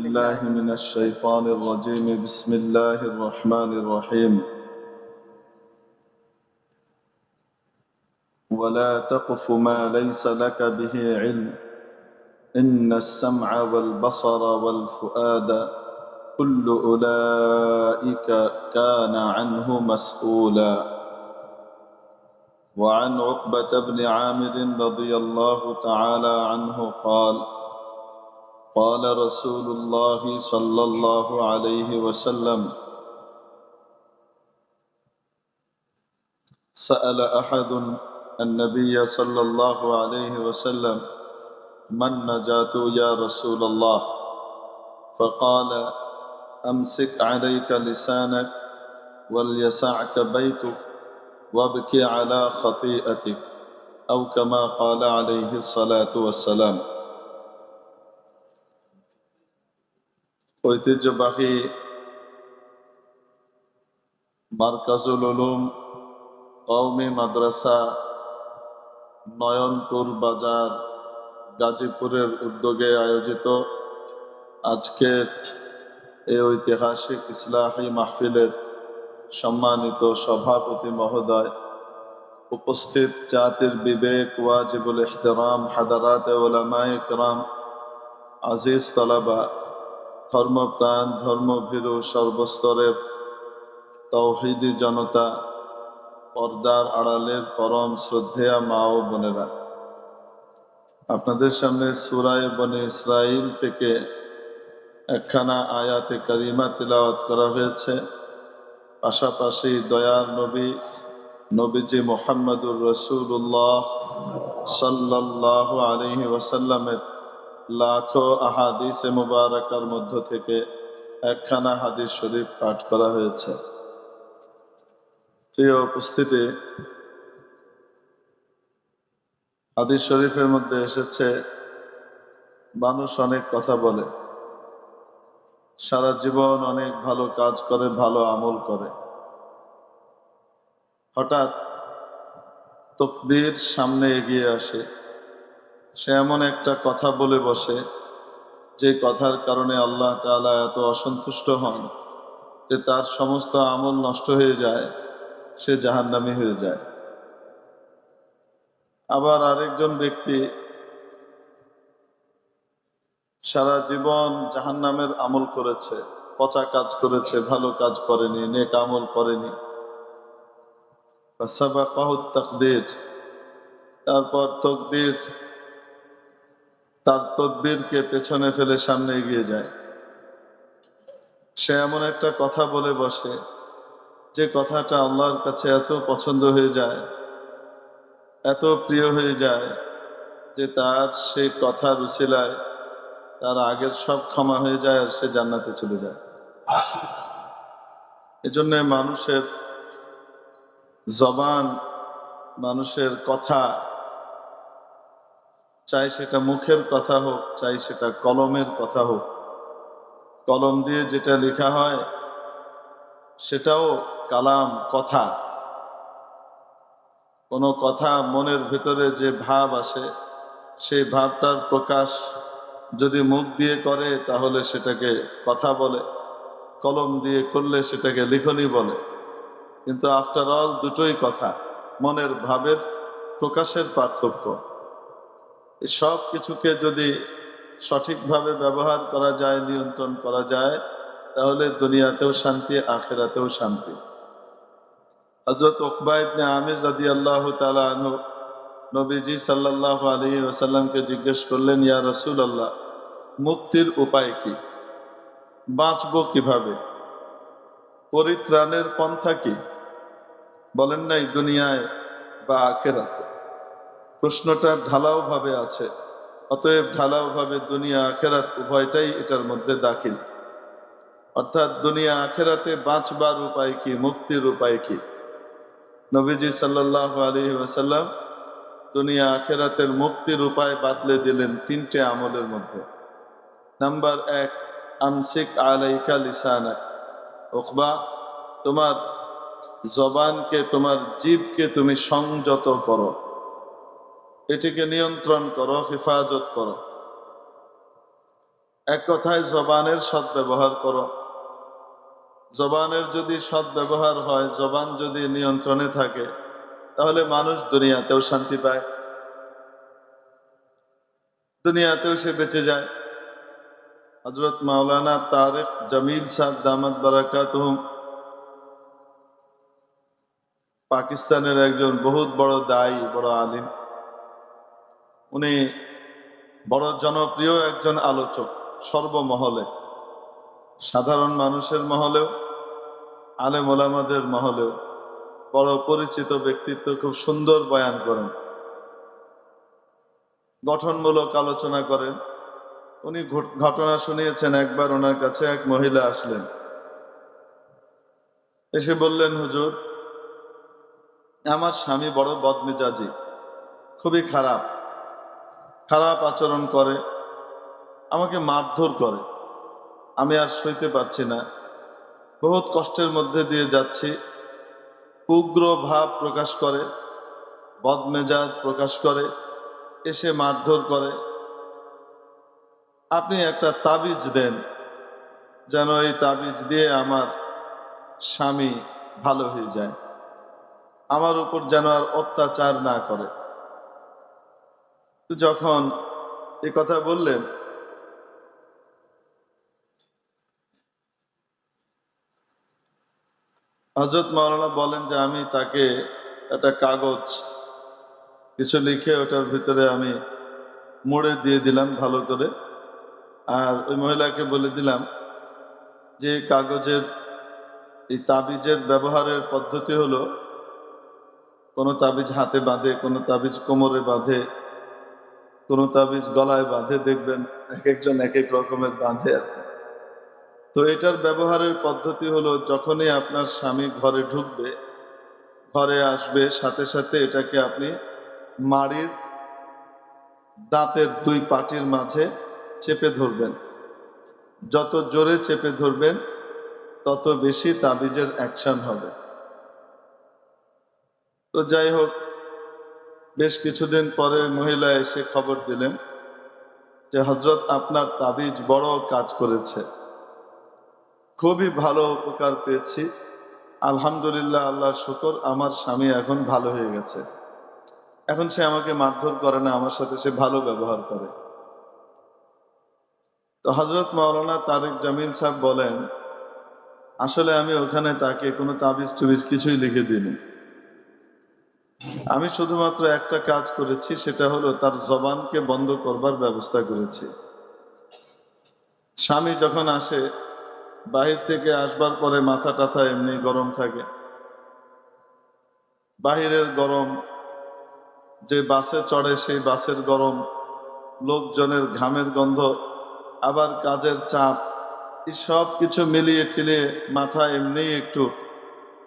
بالله من الشيطان الرجيم. بسم الله الرحمن الرحيم. ولا تقف ما ليس لك به علم. إن السمع والبصر والفؤاد كل أولئك كان عنه مسؤولا. وعن عقبة بن عامر رضي الله تعالى عنه قال قال رسول الله صلى الله عليه وسلم سأل أحد النبي صلى الله عليه وسلم من نجاة يا رسول الله؟ فقال أمسك عليك لسانك وليسعك بيتك وابكي على خطيئتك أو كما قال عليه الصلاة والسلام. ঐতিহ্যবাহী মার্কাজুল উলুম কৌমি মাদ্রাসা নয়নপুর বাজার গাজীপুরের উদ্যোগে আয়োজিত আজকের এই ঐতিহাসিক ইসলাহী মাহফিলের সম্মানিত সভাপতি মহোদয় উপস্থিত জাতির বিবেক, ওয়াজিবুল ইহতরাম, হাদারাত ওলামায় কেরাম, আজিজ তালাবা ধর্মপ্রাণ, ধর্মভীরু সর্বস্তরের তৌহিদি জনতা, পর্দার আড়ালের পরম শ্রদ্ধেয়া মা ও বোনেরা। আপনাদের সামনে সুরায় বনে ইসরাইল থেকে একখানা আয়াতে কারিমা তিলাওয়াত করা হয়েছে। পাশাপাশি দয়ার নবী, নবীজি মোহাম্মদুর রসুল্লাহ সাল্লাহ আলহি ওয়াসাল্লামের লাখো আহাদিসে মুবারকার মধ্য থেকে একখানা হাদিস শরীফ পাঠ করা হয়েছে। প্রিয় উপস্থিতি, হাদিস শরীফের মধ্যে এসেছে, মানুষ অনেক কথা বলে। সারা জীবন অনেক ভালো কাজ করে, ভালো আমল করে। হঠাৎ তকদির সামনে এগিয়ে আসে। সে এমন একটা কথা বলে বসে, যে কথার কারণে আল্লাহ তাআলা এত অসন্তুষ্ট হন যে তার সমস্ত আমল নষ্ট হয়ে যায়, সে জাহান্নামী হয়ে যায়। আবার আরেকজন ব্যক্তি সারা জীবন জাহান্নামের আমল করেছে, পচা কাজ করেছে, ভালো কাজ করেনি, নেক আমল করেনি। তারপর তকদির তার তদবিরকে পেছনে ফেলে সামনে এগিয়ে যায়। সে এমন একটা কথা বলে বসে, যে কথাটা আল্লাহর কাছে এত পছন্দ হয়ে যায়, এত প্রিয় হয়ে যায়, যে তার সেই কথা রুচিলায় তার আগের সব ক্ষমা হয়ে যায় আর সে জান্নাতে চলে যায়। এজন্য মানুষের জবান, মানুষের কথা চাই সেটা মুখের কথা হোক, চাই সেটা কলমের কথা হোক। কলম দিয়ে যেটা লেখা হয়, সেটাও কালাম, কথা। কোনো কথা মনের ভেতরে যে ভাব আসে, সেই ভাবটার প্রকাশ যদি মুখ দিয়ে করে, তাহলে সেটাকে কথা বলে। কলম দিয়ে করলে সেটাকে লিখনি বলে। কিন্তু আফটার অল দুটোই কথা, মনের ভাবের প্রকাশের পার্থক্য। সব কিছুকে যদি সঠিকভাবে ব্যবহার করা যায়, নিয়ন্ত্রণ করা যায়, তাহলে দুনিয়াতেও শান্তি, আখেরাতেও শান্তি। হজরত ওকবা আমির রাদি আল্লাহ তালু নবীজি সাল্লাহ আলী ওসাল্লামকে জিজ্ঞেস করলেন, ইয়া রসুল আল্লাহ মুক্তির উপায় কি? বাঁচব কীভাবে? পরিত্রাণের পন্থা কি? বলেন, নাই, দুনিয়ায় বা আখেরাতে। প্রশ্নটা ঢালাও ভাবে আছে। অতএব ঢালাও ভাবে দুনিয়া আখেরাত উভয়টাই এটার মধ্যে দাখিল। অর্থাৎ দুনিয়া আখেরাতে বাঁচবার উপায় কি, মুক্তির উপায় কি? নবীজি সাল্লাহ আলী ওসাল্লাম দুনিয়া আখেরাতের মুক্তির উপায় বাতলে দিলেন তিনটে আমলের মধ্যে। নাম্বার এক, আমসিক আলাইকা লিসানা ওখবা তোমার জবানকে, তোমার জীবকে তুমি সংযত করো। এটিকে নিয়ন্ত্রণ করো, হেফাজত করো। এক কথায় জবানের সৎ ব্যবহার করো। জবানের যদি সৎ ব্যবহার হয়, জবান যদি নিয়ন্ত্রণে থাকে, তাহলে মানুষ দুনিয়াতেও শান্তি পায়। দুনিয়াতেও সে বেঁচে যায়। হজরত মাওলানা তারেক জামিল সাহ দামাত বারাকাত পাকিস্তানের একজন বহুত বড় দায়ী, বড় আলিম। উনি বড় জনপ্রিয় একজন আলোচক, সর্বমহলে। সাধারণ মানুষের মহলেও, আলেম ওলামাদের মহলেও বড় পরিচিত ব্যক্তিত্ব খুব সুন্দর বয়ান করেন। গঠনমূলক আলোচনা করেন। উনি ঘট- ঘটনা শুনিয়েছেন, একবার ওনার কাছে এক মহিলা আসলেন। এসে বললেন, হুজুর, আমার স্বামী বড় বদমেজাজি, খুবই খারাপ। খারাপ আচরণ করে, আমাকে মারধর করে। আমি আর সইতে পারছি না। বহুত কষ্টের মধ্যে দিয়ে যাচ্ছি। উগ্র ভাব প্রকাশ করে, বদমেজাজ প্রকাশ করে, এসে মারধর করে। আপনি একটা তাবিজ দেন, যেন এই তাবিজ দিয়ে আমার স্বামী ভালো হয়ে যায়। আমার উপর যেন আর অত্যাচার না করে। যখন এ কথা বললেন হজরত মাওলানা বলেন যে আমি তাকে একটা কাগজ, কিছু লিখে ওটার ভিতরে আমি মোড়ে দিয়ে দিলাম ভালো করে। আর ওই মহিলাকে বলে দিলাম যে কাগজের, এই তাবিজের ব্যবহারের পদ্ধতি হলো, কোনো তাবিজ হাতে বাঁধে, কোনো তাবিজ কোমরে বাঁধে কোনো তাবিজ গলায় বাঁধে দেখবেন এক একজন এক এক রকমের বাঁধে আর তো এটার ব্যবহারের পদ্ধতি হলো যখনই আপনার স্বামী ঘরে ঢুকবে, ঘরে আসবে, সাথে সাথে এটাকে আপনি মাড়ির দাঁতের দুই পাটির মাঝে চেপে ধরবেন। যত জোরে চেপে ধরবেন, তত বেশি তাবিজের অ্যাকশন হবে। তো যাই হোক বেশ কিছুদিন পরে মহিলা এসে খবর দিলেন যে হজরত আপনার তাবিজ বড় কাজ করেছে। খুবই ভালো উপকার পেয়েছি। আলহামদুলিল্লাহ, আল্লাহর শুকর, আমার স্বামী এখন ভালো হয়ে গেছে। এখন সে আমাকে মারধর করে না, আমার সাথে সে ভালো ব্যবহার করে। তো হজরত মাওলানা তারেক জামিল সাহেব বলেন, আসলে আমি ওখানে তাকে কোনো তাবিজ টুবিজ কিছুই লিখে দিইনি। আমি শুধুমাত্র একটা কাজ করেছি, সেটা হলো তার জবানকে বন্ধ করবার ব্যবস্থা করেছি। স্বামী যখন আসে, বাহির থেকে আসবার পরে মাথা টাথা এমনি গরম থাকে। বাহিরের গরম, যে বাসে চড়ে সেই বাসের গরম, লোকজনের ঘামের গন্ধ, আবার কাজের চাপ, এই সব কিছু মিলিয়ে টিলিয়ে মাথা এমনি একটু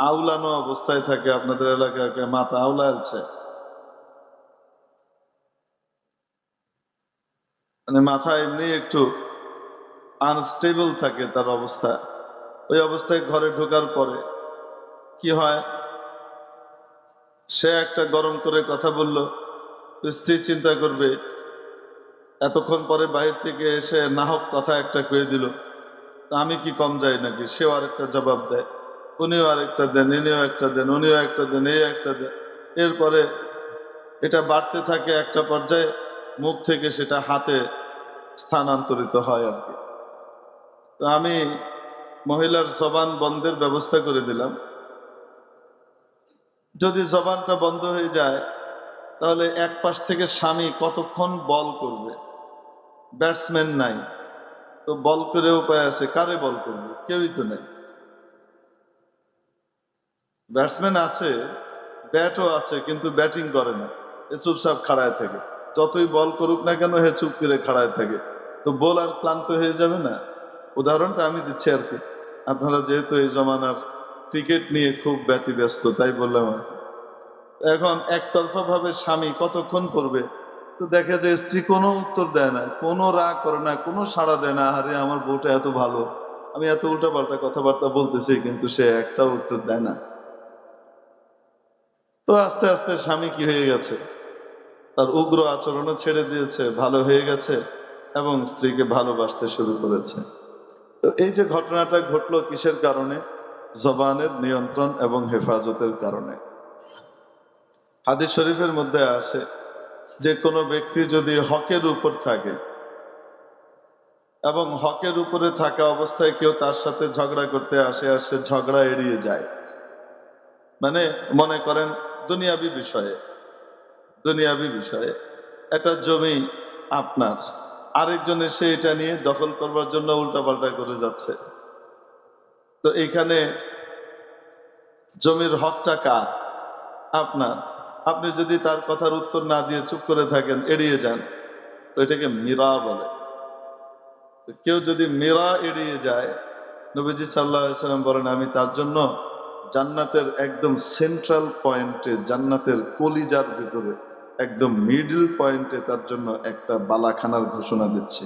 আউলানো অবস্থায় থাকে আপনাদের এলাকায় মাথা আউলালছে মানে মাথা এমনি একটু আনস্টেবল থাকে তার অবস্থা। ওই অবস্থায় ঘরে ঢোকার পরে কি হয়? সে একটা গরম করে কথা বলল, স্ত্রী চিন্তা করবে, এতক্ষণ পরে বাইরে থেকে এসে নাহক কথা একটা কয়ে দিল আমি কি কম যাই নাকি? সেও আরেকটা জবাব দেয়। উনিও আরেকটা দেন, ইনিও একটা দেন, উনিও একটা দেন, এই একটা দেন। এরপরে এটা বাড়তে থাকে একটা পর্যায়ে, মুখ থেকে সেটা হাতে স্থানান্তরিত হয় আর কি। তো আমি মহিলার জবান বন্ধের ব্যবস্থা করে দিলাম। যদি জবানটা বন্ধ হয়ে যায়, তাহলে এক পাশ থেকে স্বামী কতক্ষণ বল করবে? ব্যাটসম্যান নাই। তো বল করে উপায় আছে, কারে বল করবে? কেউই তো নেই। ব্যাটসম্যান আছে, ব্যাটও আছে, কিন্তু ব্যাটিং করে না। এ চুপচাপ খাড়ায় থাকে। যতই বল করুক না কেন, হে চুপ করে খাড়ায় থাকে। তো বোলার ক্লান্ত হয়ে যাবে না? উদাহরণটা আমি দিচ্ছি আর কি। আপনারা যেহেতু এই জমানার ক্রিকেট নিয়ে খুব ব্যতিব্যস্ত, তাই বললাম আর। এখন একতরফা ভাবে স্বামী কতক্ষণ করবে? তো দেখে যে স্ত্রী কোনো উত্তর দেয় না, কোনো রাগ করে না, কোনো সাড়া দেয় না, আরে, আমার বউটা এত ভালো। আমি এত উল্টাপাল্টা কথাবার্তা বলতেছি, কিন্তু সে একটাও উত্তর দেয় না। তো আস্তে আস্তে স্বামী কি হয়ে গেছে? তার উগ্র আচরণও ছেড়ে দিয়েছে, ভালো হয়ে গেছে এবং স্ত্রীকে ভালোবাসতে শুরু করেছে। তো এই যে ঘটনাটা ঘটলো কিসের কারণে? জবানের নিয়ন্ত্রণ এবং হেফাজতের কারণে। হাদিস শরীফের মধ্যে আছে, যে কোনো ব্যক্তি যদি হকের উপর থাকে এবং হকের উপরে থাকা অবস্থায় কেউ তার সাথে ঝগড়া করতে আসে আর সে ঝগড়া এড়িয়ে যায় মানে মনে করেন দুনিয়াবি বিষয়ে দুনিয়াবি বিষয়ে, একটা জমি আপনার, আরেকজন এসে এটা নিয়ে দখল করবার জন্য উল্টাপাল্টা করে যাচ্ছে। তো এখানে জমির হকটা কার? আপনার। আপনি যদি তার কথার উত্তর না দিয়ে চুপ করে থাকেন, এড়িয়ে যান, তো এটাকে মীরা বলে। কেউ যদি মীরা এড়িয়ে যায়, নবীজি সাল্লাহ সাল্লাম বলেন, আমি তার জন্য জান্নাতের একদম সেন্ট্রাল পয়েন্টে জান্নাতের কলিজার ভিতরে, একদম মিডল পয়েন্টে তার জন্য একটা বালাখানার ঘোষণা দিচ্ছি।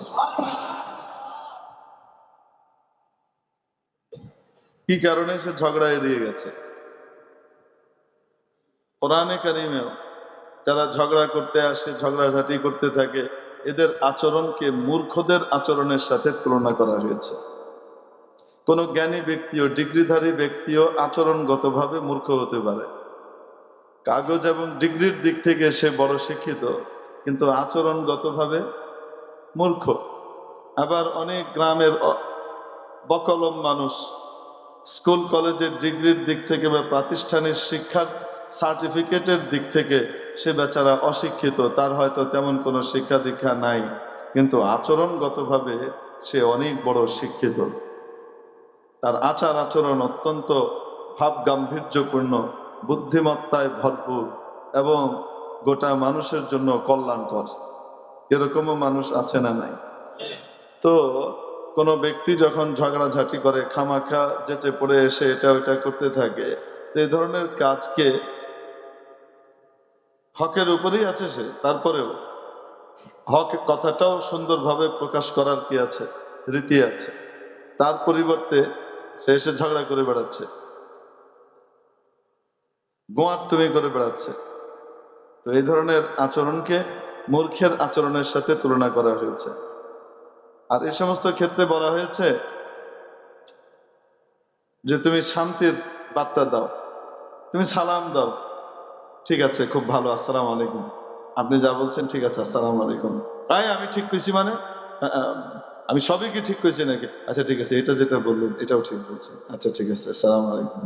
কি কারণে সে ঝগড়া এড়িয়ে গেছে? কোরআনে কারিমেও যারা ঝগড়া করতে আসে, ঝগড়াঝাটি করতে থাকে, এদের আচরণকে মূর্খদের আচরণের সাথে তুলনা করা হয়েছে। কোন জ্ঞানী ব্যক্তিও ডিগ্রিধারী ব্যক্তিও আচরণগতভাবে মূর্খ হতে পারে। কাগজ এবং ডিগ্রির দিক থেকে সে বড় শিক্ষিত, কিন্তু আচরণগতভাবে মূর্খ। আবার অনেক গ্রামের বকলম মানুষ স্কুল, কলেজের ডিগ্রির দিক থেকে বা প্রাতিষ্ঠানিক শিক্ষার সার্টিফিকেটের দিক থেকে সে বেচারা অশিক্ষিত, তার হয়তো তেমন কোনো শিক্ষা দীক্ষা নাই, কিন্তু আচরণগতভাবে সে অনেক বড় শিক্ষিত। তার আচার আচরণ অত্যন্ত ভাব গাম্ভীর্যপূর্ণ বুদ্ধিমত্তায় ভরপুর এবং গোটা মানুষের জন্য কল্যাণকর। এরকমও মানুষ আছে না নাই? তো কোনো ব্যক্তি যখন ঝগড়াঝাটি করে, খামাখা যেচে পড়ে এসে এটা ওইটা করতে থাকে, তো এই ধরনের কাজকে হকের উপরেই আছে সে, তারপরেও হক কথাটাও সুন্দরভাবে প্রকাশ করার কি আছে? রীতি আছে। তার পরিবর্তে সে এসে ঝগড়া করে বেড়াচ্ছে। গোয়ার তুমি করে বেড়াচ্ছে। তো এই ধরনের আচরণকে মূর্খের আচরণের সাথে তুলনা করা হয়েছে। আর এই সমস্ত ক্ষেত্রে বলা হয়েছে যে তুমি শান্তির বার্তা দাও, তুমি সালাম দাও। ঠিক আছে, খুব ভালো, আসসালাম আলাইকুম। আপনি যা বলছেন ঠিক আছে, আসসালাম আলাইকুম। তাই আমি ঠিক কইছি মানে? আমি সবই কি ঠিক করেছি নাকি? আচ্ছা ঠিক আছে, এটা যেটা বললেন, এটাও ঠিক বলছেন। আচ্ছা ঠিক আছে সালাম আলাইকুম।